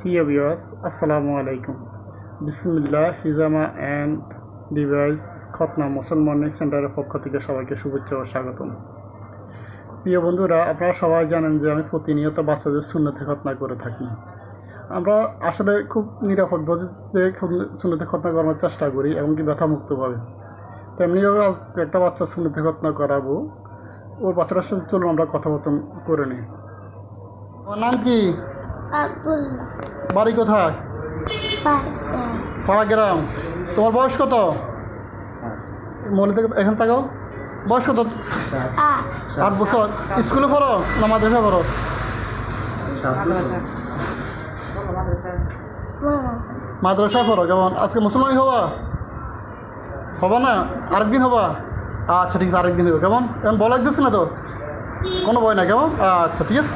প্রিয় ভিউয়ার্স, আসসালামু আলাইকুম। বিসমিল্লাহ হিজামা অ্যান্ড ডিভাইস খতনা মুসলমানি সেন্টারের পক্ষ থেকে সবাইকে শুভেচ্ছা ও স্বাগতম। প্রিয় বন্ধুরা, আপনারা সবাই জানেন যে আমি প্রতিনিয়ত বাচ্চাদের শূন্যতে খতনা করে থাকি। আমরা আসলে খুব নিরাপদ পদ্ধতিতে শূন্যতে খতনা করানোর চেষ্টা করি এমনকি ব্যথামুক্তভাবে। তেমনিভাবে আজ একটা বাচ্চা শূন্যতে খতনা করাবো। ওর বাচ্চাটার সাথে চলুন আমরা কথাবার্তা করে নিই। ওর নাম কি? বাড়ি কোথায়? পাড়া গ্রাম তোমার বয়স কত? মনে থেকে এখান থাকো। বয়স কত? আট। বছর। স্কুলে পড়ো না মাদ্রাসা পড়ো? মাদ্রাসা পড়ো। কেমন? আজকে মুসলমানি হবা? হবা না? আরেকদিন হবা? আচ্ছা ঠিক আছে আরেকদিন হবে কেমন? কেমন? বলা দিচ্ছে না তো? কোনো ভয় না কেমন? আচ্ছা ঠিক আছে।